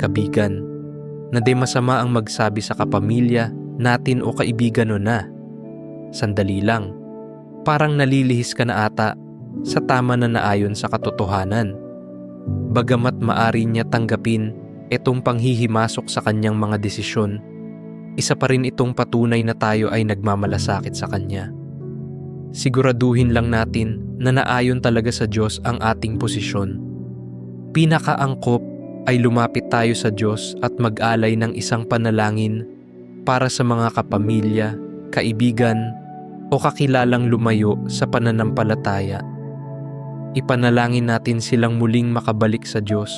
kabigan, na di masama ang magsabi sa kapamilya natin o kaibigan o na. Sandali lang, parang nalilihis ka na ata sa tama na naayon sa katotohanan. Bagamat maari niya tanggapin itong panghihimasok sa kanyang mga desisyon, isa pa rin itong patunay na tayo ay nagmamalasakit sa kanya. Siguraduhin lang natin na naayon talaga sa Diyos ang ating posisyon. Pinakaangkop ay lumapit tayo sa Diyos at mag-alay ng isang panalangin para sa mga kapamilya, kaibigan, o kakilalang lumayo sa pananampalataya. Ipanalangin natin silang muling makabalik sa Diyos.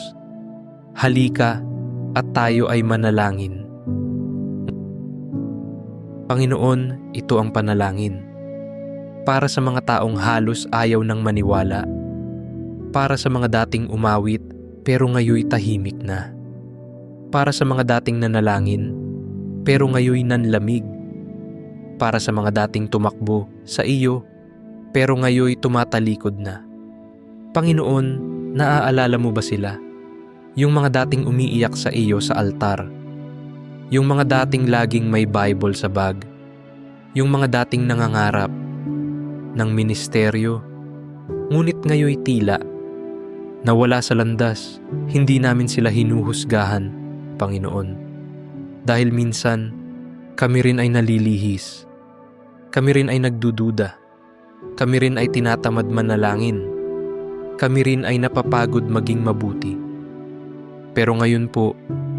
Halika at tayo ay manalangin. Panginoon, ito ang panalangin. Para sa mga taong halos ayaw ng maniwala. Para sa mga dating umawit pero ngayoy tahimik na. Para sa mga dating nanalangin pero ngayoy nanlamig. Para sa mga dating tumakbo sa iyo pero ngayoy tumatalikod na. Panginoon, naaalala mo ba sila? Yung mga dating umiiyak sa iyo sa altar. Yung mga dating laging may Bible sa bag. Yung mga dating nangangarap ng ministeryo. Ngunit ngayoy tila nawala sa landas, hindi namin sila hinuhusgahan, Panginoon. Dahil minsan, kami rin ay nalilihis. Kami rin ay nagdududa. Kami rin ay tinatamad manalangin. Kami rin ay napapagod maging mabuti. Pero ngayon po,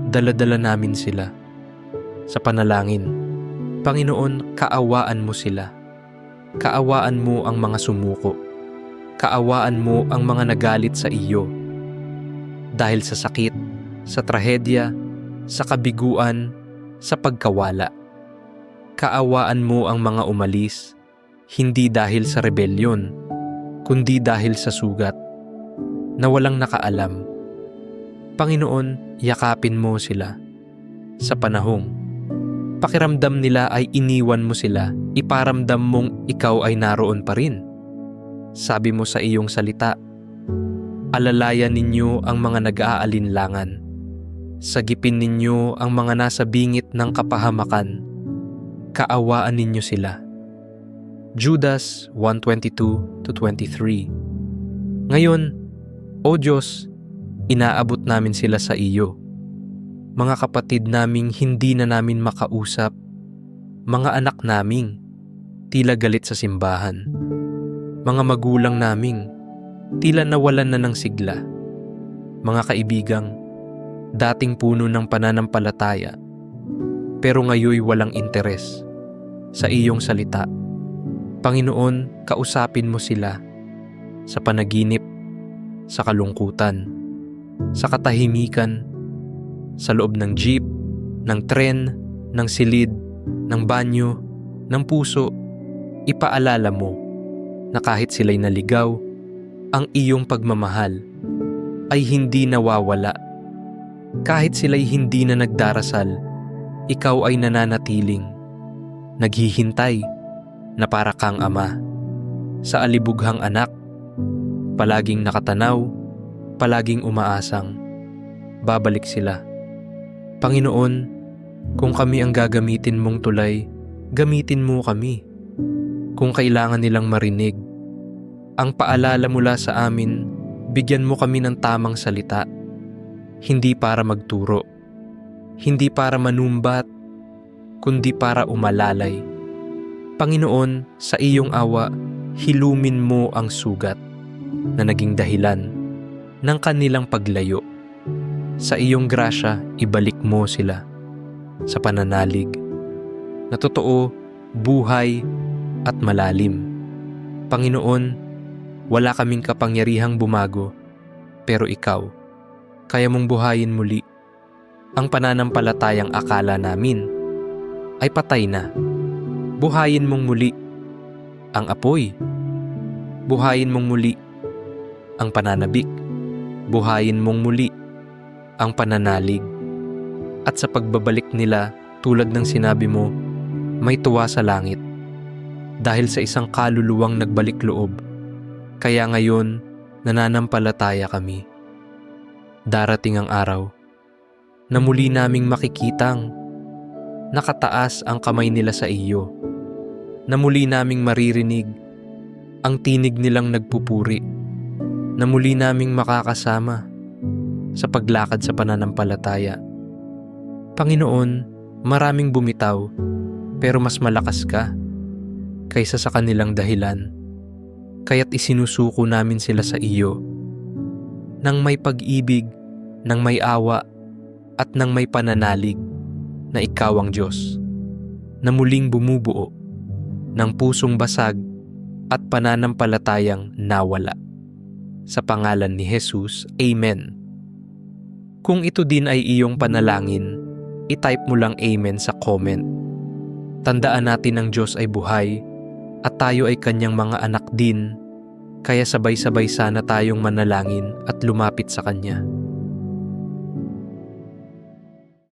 daladala namin sila. Sa panalangin, Panginoon, kaawaan mo sila. Kaawaan mo ang mga sumuko. Kaawaan mo ang mga nagalit sa iyo. Dahil sa sakit, sa trahedya, sa kabiguan, sa pagkawala. Kaawaan mo ang mga umalis, hindi dahil sa rebelyon, kundi dahil sa sugat, na walang nakaalam. Panginoon, yakapin mo sila. Sa panahong, pakiramdam nila ay iniwan mo sila, iparamdam mong ikaw ay naroon pa rin. Sabi mo sa iyong salita, alalayan ninyo ang mga nag-aalinlangan. Sagipin ninyo ang mga nasa bingit ng kapahamakan. Kaawaan ninyo sila. Judas 1:22-23 Ngayon, O Diyos, inaabot namin sila sa iyo. Mga kapatid naming hindi na namin makausap, mga anak naming tila galit sa simbahan, mga magulang naming tila nawalan na ng sigla, mga kaibigang dating puno ng pananampalataya pero ngayoy walang interes sa iyong salita. Panginoon, kausapin mo sila sa panaginip, sa kalungkutan, sa katahimikan, sa loob ng jeep, ng tren, ng silid, ng banyo, ng puso, ipaalala mo na kahit sila'y naligaw, ang iyong pagmamahal ay hindi nawawala. Kahit sila'y hindi na nagdarasal, ikaw ay nananatiling, naghihintay na para kang ama. Sa alibughang anak, palaging nakatanaw, palaging umaasang, babalik sila. Panginoon, kung kami ang gagamitin mong tulay, gamitin mo kami. Kung kailangan nilang marinig, ang paalala mula sa amin, bigyan mo kami ng tamang salita. Hindi para magturo, hindi para manumbat, kundi para umalalay. Panginoon, sa iyong awa, hilumin mo ang sugat na naging dahilan ng kanilang paglayo. Sa iyong grasya, ibalik mo sila sa pananalig na totoo, buhay at malalim. Panginoon, wala kaming kapangyarihang bumago, pero ikaw, kaya mong buhayin muli ang pananampalatayang akala namin ay patay na. Buhayin mong muli ang apoy. Buhayin mong muli ang pananabik. Buhayin mong muli ang pananalig. At sa pagbabalik nila, tulad ng sinabi mo, may tuwa sa langit. Dahil sa isang kaluluwang nagbalik loob, kaya ngayon nananampalataya kami. Darating ang araw na muli naming makikitang nakataas ang kamay nila sa iyo, na muli naming maririnig ang tinig nilang nagpupuri, na muli naming makakasama sa paglakad sa pananampalataya. Panginoon, maraming bumitaw pero mas malakas ka kaysa sa kanilang dahilan. Kaya't isinusuko namin sila sa iyo nang may pag-ibig, nang may awa, at nang may pananalig na ikaw ang Diyos na muling bumubuo ng pusong basag at pananampalatayang nawala. Sa pangalan ni Jesus, Amen. Kung ito din ay iyong panalangin, itype mo lang Amen sa comment. Tandaan natin ang Diyos ay buhay at tayo ay kanyang mga anak din, kaya sabay-sabay sana tayong manalangin at lumapit sa Kanya.